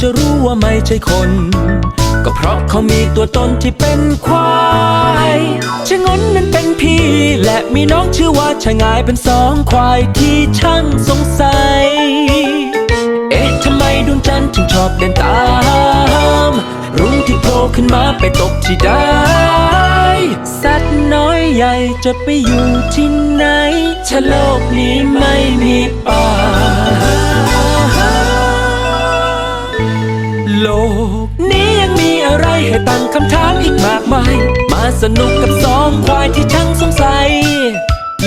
จะรู้ว่าไม่ใช่คน ก็เพราะเขามีตัวตนที่เป็นควายชะงนนั้นเป็นพี่ และมีน้องชื่อว่าชะงายเป็นสองควายที่ช่างสงสัย เอ๊ะทำไมดวงจันทร์ถึงชอบเดินตาม รุ่งที่โผล่ขึ้นมาไปตกที่ใดสัตว์น้อยใหญ่จะไปอยู่ที่ไหนถ้าโลกนี้ไม่มีป่า ให้ตั้งคำถามอีกมากมาย มาสนุกกับสองควายที่ช่างสงสัย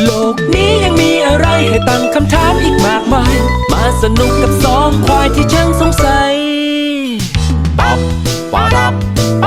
โลกนี้ยังมีอะไรให้ตั้งคำถามอีกมากมาย มาสนุกกับสองควายที่ช่างสงสัย Bop, ba-dop, ba-dop, bop,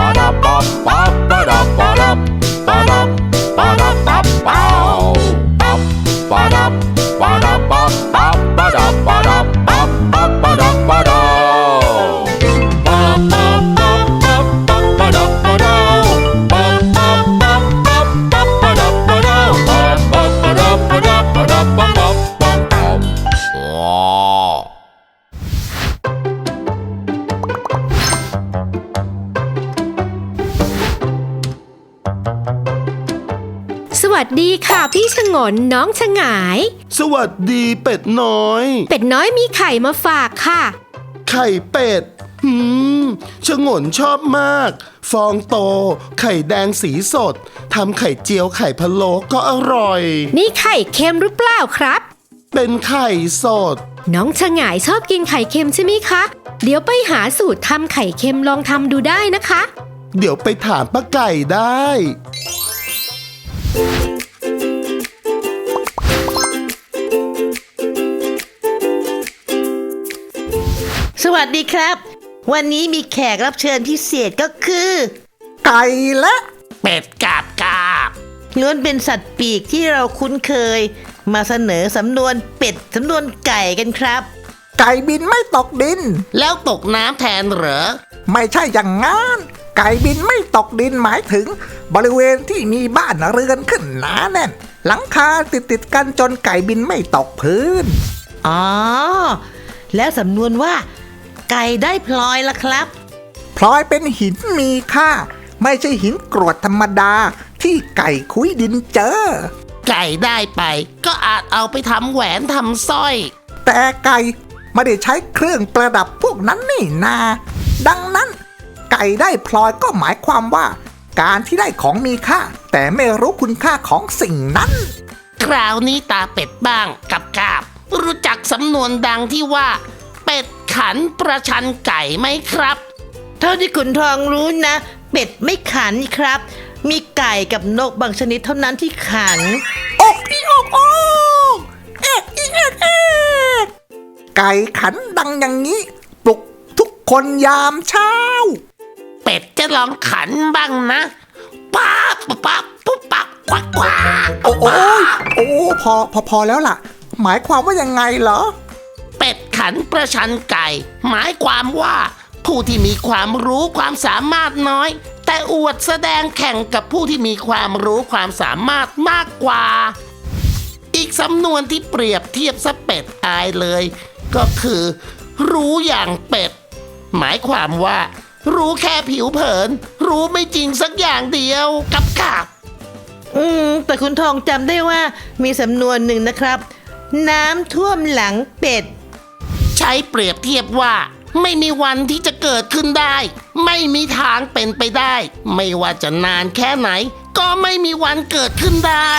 ดีค่ะพี่ชงนน้องชงาย สวัสดีเป็ดน้อย เป็ดน้อยมีไข่มาฝากค่ะ ไข่เป็ดหืมชะงนชอบมาก ฟองโต ไข่แดงสีสดทำไข่เจียวไข่พะโล้ก็อร่อย นี่ไข่เค็มหรือเปล่าครับ เป็นไข่สด น้องชงายชอบกินไข่เค็มใช่ไหมคะ เดี๋ยวไปหาสูตรทำไข่เค็มลองทำดูได้นะคะ เดี๋ยวไปถามป้าไก่ได้ วัสดีครับ วันนี้มีแขกรับเชิญพิเศษก็คือ ไก่และเป็ดกาบกาบล้วนเป็นสัตว์ปีกที่เราคุ้นเคย มาเสนอสำนวนเป็ดสำนวนไก่กันครับ ไก่บินไม่ตกดิน แล้วตกน้ำแทนเหรอ ไม่ใช่อย่างงั้นไก่บินไม่ตกดินหมายถึง บริเวณที่มีบ้านเรือนขึ้นหนาแน่น หลังคาติดติดๆกันจนไก่บินไม่ตกพื้น อ๋อ แล้วสำนวนว่า ไก่ได้พลอยละครับ พลอยเป็นหินมีค่า ไม่ใช่หินกรวดธรรมดาที่ไก่คุยดินเจอ ไก่ได้ไป ก็อาจเอาไปทำแหวนทำสร้อย แต่ไก่ไม่ได้ใช้เครื่องประดับพวกนั้นนี่นา ดังนั้น ไก่ได้พลอยก็หมายความว่า การที่ได้ของมีค่า แต่ไม่รู้คุณค่าของสิ่งนั้น คราวนี้ตาเป็ดบ้างกับกาบ รู้จักสำนวนดังที่ว่า เป็ด ขันประชันไก่ไหมครับ เท่าที่ขุนทองรู้นะ เป็ดไม่ขันครับ มีไก่กับนกบางชนิดเท่านั้นที่ขันอกอีอกอกเอกอีเอกเอกไก่ขันดังอย่างนี้ปลุกทุกคนยามเช้า เป็ดจะลองขันบ้างนะป๊าบป๊บปุ๊บปักควักควักโอ้โอ้ยโอ้พอพอพอแล้วล่ะ หมายความว่ายังไงเหรอเป็ด ขันประชันไก่ หมายความว่า ผู้ที่มีความรู้ความสามารถน้อย แต่อวดแสดงแข่งกับผู้ที่มีความรู้ความสามารถมากกว่า อีกสำนวนที่เปรียบเทียบสเป็ดอายเลย ก็คือ รู้อย่างเป็ด หมายความว่า รู้แค่ผิวเผิน รู้ไม่จริงสักอย่างเดียวกับกับอืม แต่คุณทองจำได้ว่ามีสำนวนหนึ่งนะครับ น้ำท่วมหลังเป็ด ช้เปรียบเทียบว่า ไม่มีวันที่จะเกิดขึ้นได้ ไม่มีทางเป็นไปได้ ไม่ว่าจะนานแค่ไหน ก็ไม่มีวันเกิดขึ้นได้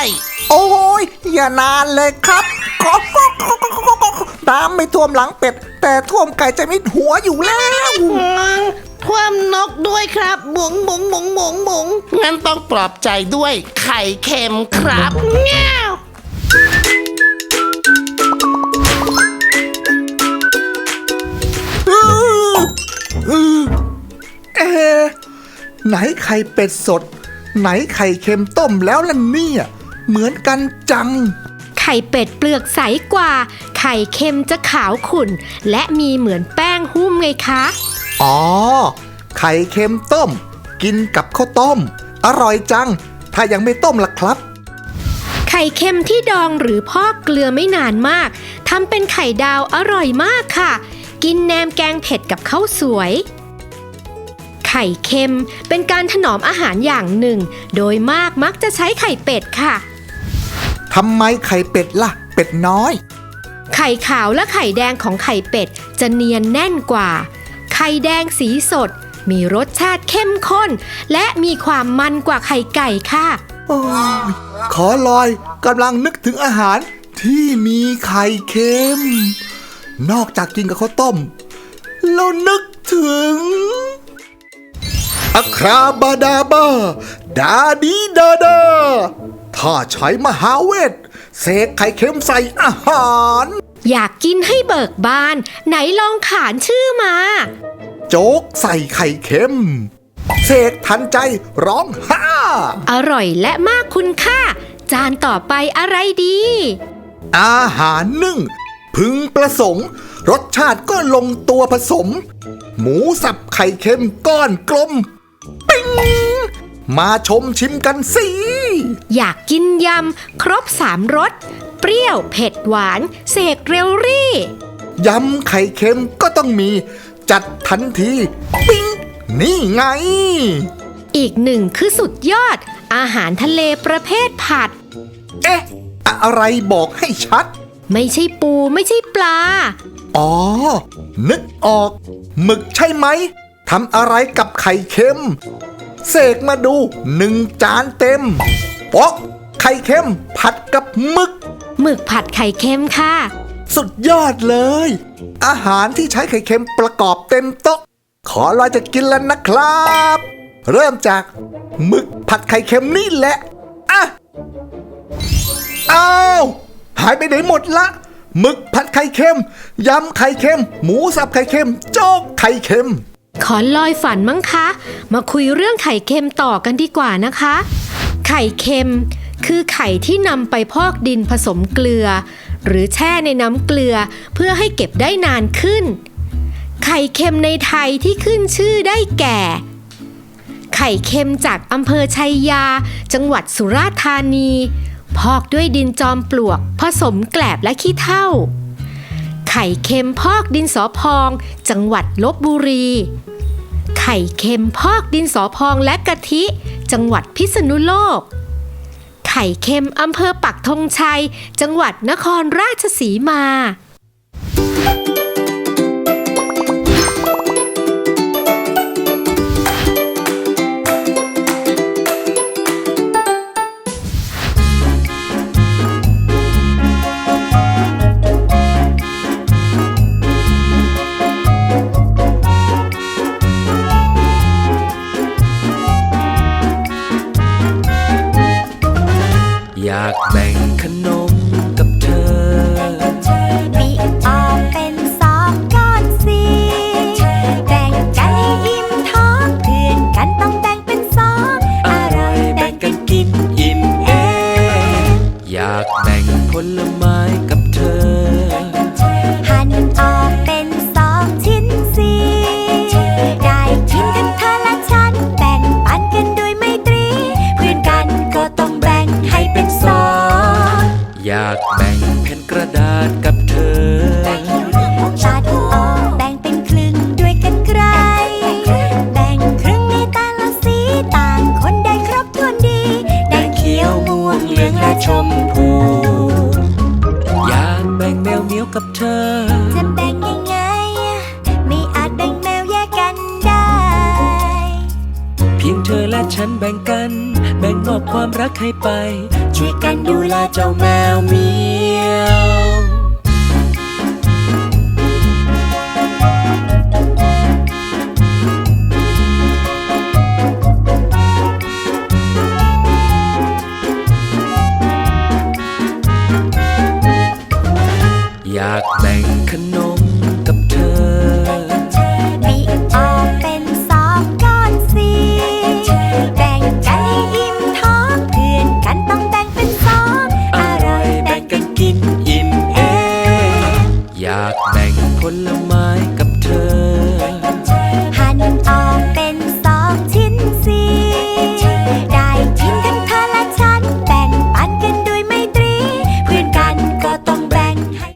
โอ้ยอย่านานเลยครับก็ก็ก็ก็ก็ก็น้ำไม่ท่วมหลังเป็ด แต่ท่วมไก่จะมิดหัวอยู่แล้วท่วมนกด้วยครับบุ๋งบุ๋งบุ๋งบุ๋งบุ๋งงั้นต้องปลอบใจด้วยไข่เค็มครับแง่ว ไหนไข่เป็ดสด ไหนไข่เค็มต้มแล้วล่ะเนี่ย เหมือนกันจัง ไข่เป็ดเปลือกใสกว่า ไข่เค็มจะขาวขุ่น และมีเหมือนแป้งหุ้มไงคะ อ๋อ ไข่เค็มต้ม กินกับข้าวต้ม อร่อยจัง ถ้ายังไม่ต้มล่ะครับไข่เค็มที่ดองหรือพอกเกลือไม่นานมาก ทำเป็นไข่ดาวอร่อยมากค่ะ กินแหนมแกงเผ็ดกับข้าวสวย ไข่เค็ม เป็นการถนอมอาหารอย่างหนึ่ง โดยมากมักจะใช้ไข่เป็ดค่ะ ทำไมไข่เป็ดล่ะ เป็ดน้อย ไข่ขาวและไข่แดงของไข่เป็ดจะเนียนแน่นกว่า ไข่แดงสีสด มีรสชาติเข้มข้น และมีความมันกว่าไข่ไก่ค่ะ โอ้ยขอลอยกำลังนึกถึงอาหารที่มีไข่เค็ม นอกจากกินกับข้าวต้ม เรานึกถึง อะคราบาดาบา ดาดีดาดา ถ้าใช้มหาเวทเสกไข่เค็มใส่อาหาร อยากกินให้เบิกบาน ไหนลองขานชื่อมา โจ๊กใส่ไข่เค็ม เสกทันใจร้องฮ่า อร่อยและมากคุณค่า จานต่อไปอะไรดี อาหารนึ่ง พึงประสงค์ รสชาติก็ลงตัวผสม หมูสับไข่เค็มก้อนกลม ปิ้งมาชมชิมกันสิ อยากกินยำ ครบสามรส เปรี้ยวเผ็ดหวาน เสกเรลรี่ ยำไข่เค็มก็ต้องมี จัดทันที ปิ้ง นี่ไง อีกหนึ่งคือสุดยอด อาหารทะเลประเภทผัด เอ๊ะ อะไรบอกให้ชัด ไม่ใช่ปูไม่ใช่ปลา อ๋อ นึกออก หมึกใช่ไหม ทำอะไรกับไข่เค็ม เสกมาดูหนึ่งจานเต็มปอกไข่เค็มผัดกับหมึก หมึกผัดไข่เค็มค่ะ สุดยอดเลย อาหารที่ใช้ไข่เค็มประกอบเต็มโต๊ะ ขอลอยจะกินแล้วนะครับ เริ่มจากหมึกผัดไข่เค็มนี่แหละอะอ้าวหายไปไหนหมดละหมึกผัดไข่เค็ม ยำไข่เค็ม หมูสับไข่เค็ม โจ๊กไข่เค็ม ขอลอยฝันมั้งคะ มาคุยเรื่องไข่เค็มต่อกันดีกว่านะคะ ไข่เค็ม คือไข่ที่นำไปพอกดินผสมเกลือ หรือแช่ในน้ำเกลือเพื่อให้เก็บได้นานขึ้น ไข่เค็มในไทยที่ขึ้นชื่อได้แก่ ไข่เค็มจากอำเภอชัยยา จังหวัดสุราษฎร์ธานี พอกด้วยดินจอมปลวก ผสมแกลบและขี้เถ้า ไข่เค็มพอกดินสอพอง จังหวัดลบบุรี ไข่เค็มพอกดินสอพองและกะทิ จังหวัดพิษณุโลก ไข่เค็มอำเภอปักธงชัย จังหวัดนครราชสีมาอยากแบ่งขนมกับเธอบิออกเป็นสองก้อนสีแบ่งกันให้อิ่มท้องเพื่อนกันต้องแบ่งเป็นสองอร่อยแบ่งกันกินอิ่มเองอยากแบ่งผลไม้ ดาษกับเธอ ตัดออกแบ่งเป็นครึ่งด้วยกันไกลแบ่งครึ่งในแต่ละสีต่างคนได้ครบถ้วนดี ได้เขียวม่วงเหลืองและชมพู อยากแบ่งแมวเหมียวกับเธอ จะแบ่งยังไง ไม่อาจแบ่งแมวแยกกันได้ เพียงเธอและฉันแบ่งกัน แบ่งมอบความรักให้ไป ช่วยกันดูแลเจ้าแมวเหมียว